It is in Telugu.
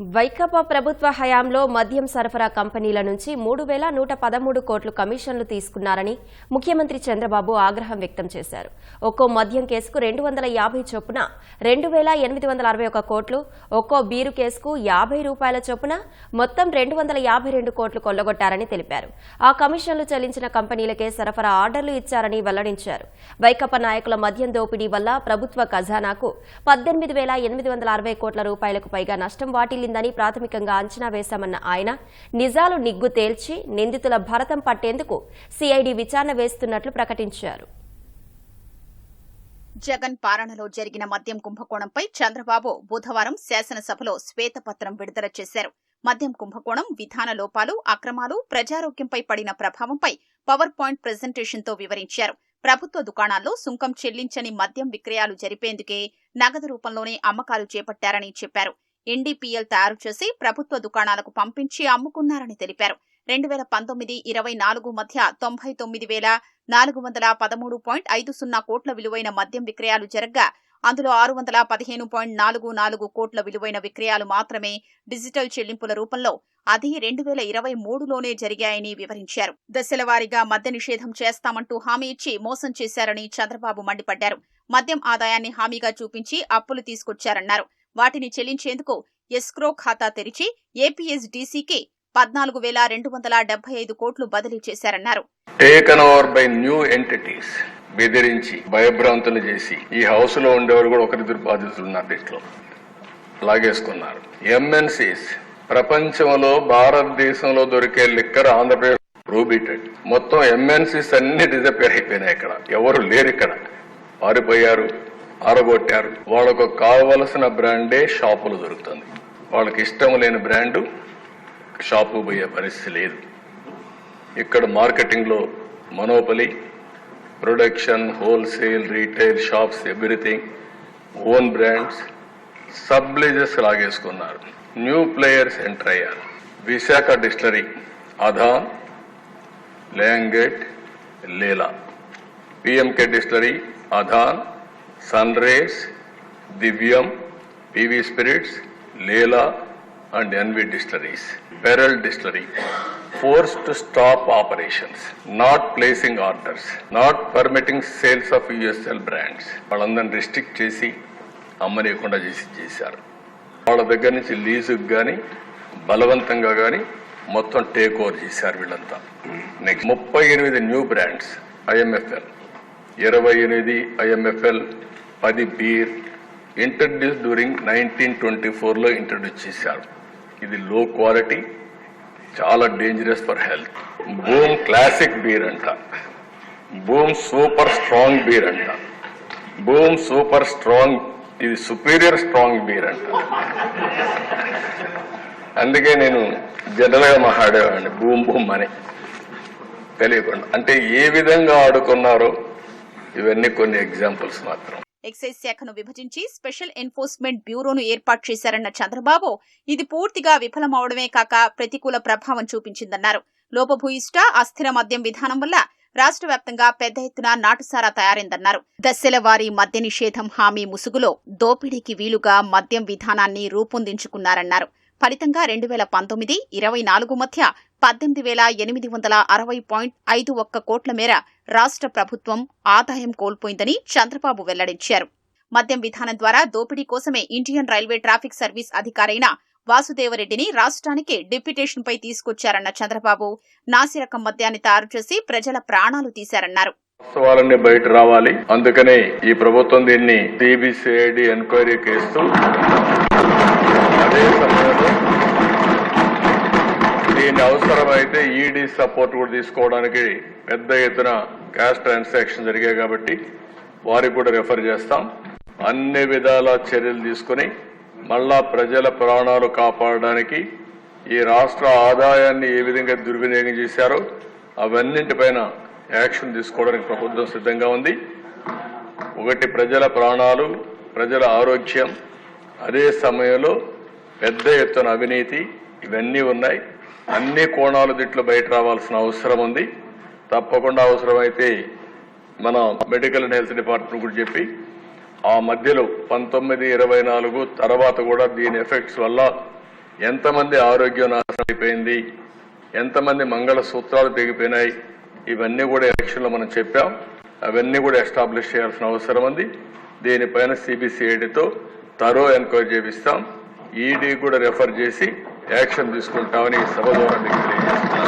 వైకాపా ప్రభుత్వ హయాంలో మద్యం సరఫరా కంపెనీల నుంచి మూడు వేల నూట పదమూడు కోట్లు కమిషన్లు తీసుకున్నారని ముఖ్యమంత్రి చంద్రబాబు ఆగ్రహం వ్యక్తం చేశారు. ఒక్కో మద్యం కేసుకు రెండు వందల యాభై చొప్పున రెండు వేల ఎనిమిది వందల అరవై ఒక కోట్లు ఒక్కో బీరు కేసుకు యాభై రూపాయల చొప్పున మొత్తం రెండు వందల యాభై రెండు కోట్లు కొల్లగొట్టారని తెలిపారు. ఆ కమిషన్లు చెల్లించిన కంపెనీలకే సరఫరా ఆర్డర్లు ఇచ్చారని వెల్లడించారు. వైకాపా నాయకుల మద్యం దోపిడీ వల్ల ప్రభుత్వ ఖజానాకు పద్దెనిమిది వేల ఎనిమిది వందల అరవై కోట్ల రూపాయలకు పైగా నష్టం జరిగిందని ప్రాథమికంగా అంచనా వేశామన్న ఆయన నిజాలు నిగ్గు తేల్చి నిందితుల భరతం పట్టేందుకు సిఐడి విచారణ వేస్తున్నట్లు ప్రకటించారు. జగన్ పాలనలో జరిగిన మద్యం కుంభకోణంపై చంద్రబాబు బుధవారం శాసనసభలో శ్వేతపత్రం విడుదల చేశారు. మద్యం కుంభకోణం విధాన లోపాలు అక్రమాలు ప్రజారోగ్యంపై పడిన ప్రభావంపై పవర్ పాయింట్ ప్రెజెంటేషన్తో వివరించారు. ప్రభుత్వ దుకాణాల్లో సుంకం చెల్లించని మద్యం విక్రయాలు జరిపేందుకే నగదు రూపంలోనే అమ్మకాలు చేపట్టారని చెప్పారు. ఎన్డీపీఎల్ తయారు చేసి ప్రభుత్వ దుకాణాలకు పంపించి అమ్ముకున్నారని తెలిపారు. రెండు వేల పంతొమ్మిది ఇరవై నాలుగు మధ్య తొంభై తొమ్మిది వేల నాలుగు వందల పదమూడు పాయింట్ ఐదు సున్నా కోట్ల విలువైన మద్యం విక్రయాలు జరగ్గా అందులో ఆరు వందల పదిహేను పాయింట్ నాలుగు నాలుగు కోట్ల విలువైన విక్రయాలు మాత్రమే డిజిటల్ చెల్లింపుల రూపంలో అది రెండు వేల ఇరవై మూడులోనే జరిగాయని వివరించారు. దశలవారీగా మద్య నిషేధం చేస్తామంటూ హామీ ఇచ్చి మోసం చేశారని చంద్రబాబు మండిపడ్డారు. మద్యం ఆదాయాన్ని హామీగా చూపించి అప్పులు తీసుకొచ్చారన్నారు. వాటిని చెల్లించేందుకు ఎస్క్రో ఖాతా తెరిచి ఏపీఎస్డీసీకి పద్నాలుగు వేల రెండు వందల డెబ్బై ఐదు కోట్లు బదిలీ చేశారన్నారు. Taken over by new entities బెదిరించి భయభ్రాంతులు చేసి ఈ హౌస్లో ఉండేవారు కూడా ఒకరిద్దరు బాధితులు ఉన్నారు దీంట్లో లాగేసుకున్నారు. ఎంఎన్సీస్ ప్రపంచంలో భారతదేశంలో దొరికే లిక్కర్ ఆంధ్రప్రదేశ్ ప్రూబిటెడ్ మొత్తం ఎంఎన్సీస్ అన్ని డిజపేర్ అయిపోయినాయి ఇక్కడ. ఎవరు లేరు ఇక్కడ. పారిపోయారు. ఆరగొట్టారు. వాళ్ళకు కావలసిన బ్రాండే షాపులు దొరుకుతుంది. వాళ్ళకి ఇష్టం లేని బ్రాండు షాపు పోయే పరిస్థితి లేదు. ఇక్కడ మార్కెటింగ్లో monopoly production wholesale retail shops everything own brands subleases లాగేసుకున్నారు. New players enter అయ్యారు. విశాఖ డిస్టలరీ అధాన్ లేంగెట్ లేలా. PMK distillery Adan sun rays Divyam PV spirits లేలా and NV distilleries pearl distillery forced to stop operations not placing orders not permitting sales of USL brands వాళ్ళందరిని రిస్ట్రిక్ట్ చేసి అమ్మనీయకుండా చేసి చేశారు. వాళ్ళ దగ్గర నుంచి లీజుకు కానీ బలవంతంగా కానీ మొత్తం టేక్ ఓవర్ చేశారు వీళ్ళంతా. నెక్స్ట్ ముప్పై ఎనిమిది న్యూ బ్రాండ్స్ ఐఎంఎఫ్ఎల్ ఇరవై ఎనిమిది ఐఎంఎఫ్ఎల్ పది beer introduce during nineteen twenty ఫోర్లో ఇంట్రడ్యూస్ చేశారు. ఇది లో క్వాలిటీ చాలా dangerous for health. Boom classic beer అంట. బూమ్ సూపర్ స్ట్రాంగ్ బీర్ అంట. బూమ్ సూపర్ స్ట్రాంగ్ ఇది సుపీరియర్ స్ట్రాంగ్ బీర్ అంట. అందుకే నేను జనరల్గా మాట్లాడేవాడిని బూమ్ బూమ్ అని తెలియకుండా. అంటే ఏ విధంగా ఆడుకున్నారో ఇవన్నీ కొన్ని ఎగ్జాంపుల్స్ మాత్రం. ఎక్సైజ్ శాఖను విభజించి స్పెషల్ ఎన్ఫోర్స్మెంట్ బ్యూరోను ఏర్పాటు చేశారన్న చంద్రబాబు ఇది పూర్తిగా విఫలమవడమే కాక ప్రతికూల ప్రభావం చూపించిందన్నారు. లోపభూయిష్ట అస్థిర మద్యం విధానం వల్ల రాష్ట్ర వ్యాప్తంగా పెద్ద ఎత్తున నాటుసారా తయారైందన్నారు. దశల వారి మద్య నిషేధం హామీ ముసుగులో దోపిడీకి వీలుగా మద్యం విధానాన్ని రూపొందించుకున్నారన్నారు. ఫలితంగా రెండు వేల పంతొమ్మిది ఇరవై నాలుగు మధ్య పద్దెనిమిది వేల ఎనిమిది వందల అరవై పాయింట్ ఐదు ఒక్క కోట్ల మేర రాష్ట్ర ప్రభుత్వం ఆదాయం కోల్పోయిందని చంద్రబాబు వెల్లడించారు. మద్యం విధానం ద్వారా దోపిడీ కోసమే ఇండియన్ రైల్వే ట్రాఫిక్ సర్వీస్ అధికారైన వాసుదేవరెడ్డిని రాష్ట్రానికి డిప్యుటేషన్పై తీసుకొచ్చారన్న చంద్రబాబు నాసిరకం మద్యాన్ని తయారు చేసి ప్రజల ప్రాణాలు తీశారన్నారు. వాస్తవాలన్నీ బయట రావాలి. అందుకనే ఈ ప్రభుత్వం దీన్ని సిబిసిఐడి ఎంక్వైరీ కేసు అదే సమయంలో దీన్ని అవసరమైతే ఈడీ సపోర్ట్ కూడా తీసుకోవడానికి పెద్ద ఎత్తున క్యాష్ ట్రాన్సాక్షన్ జరిగాయి కాబట్టి వారికి కూడా రెఫర్ చేస్తాం. అన్ని విధాల చర్యలు తీసుకుని మళ్ళా ప్రజల ప్రాణాలు కాపాడడానికి ఈ రాష్ట్ర ఆదాయాన్ని ఏ విధంగా దుర్వినియోగం చేశారో అవన్నింటిపైన యాక్షన్ తీసుకోవడానికి ప్రభుత్వం సిద్ధంగా ఉంది. ఒకటి ప్రజల ప్రాణాలు ప్రజల ఆరోగ్యం అదే సమయంలో పెద్ద ఎత్తున అవినీతి ఇవన్నీ ఉన్నాయి. అన్ని కోణాలు దిట్లు బయట రావాల్సిన అవసరం ఉంది. తప్పకుండా అవసరమైతే మన మెడికల్ అండ్ హెల్త్ డిపార్ట్మెంట్ కూడా చెప్పి ఆ మధ్యలో పంతొమ్మిది ఇరవై నాలుగు తర్వాత కూడా దీని ఎఫెక్ట్స్ వల్ల ఎంతమంది ఆరోగ్యం నాశనం అయిపోయింది ఎంతమంది మంగళ సూత్రాలు తెగిపోయినాయి ఇవన్నీ కూడా ఎలక్షన్లో మనం చెప్పాం. అవన్నీ కూడా ఎస్టాబ్లిష్ చేయాల్సిన అవసరం ఉంది. దీనిపైన సిబిసిఐడితో తరో ఎంక్వైరీ చేపిస్తాం. ఈడీ కూడా రెఫర్ చేసి యాక్షన్ తీసుకుంటామని సభ ద్వారా మీకు తెలియజేస్తున్నాను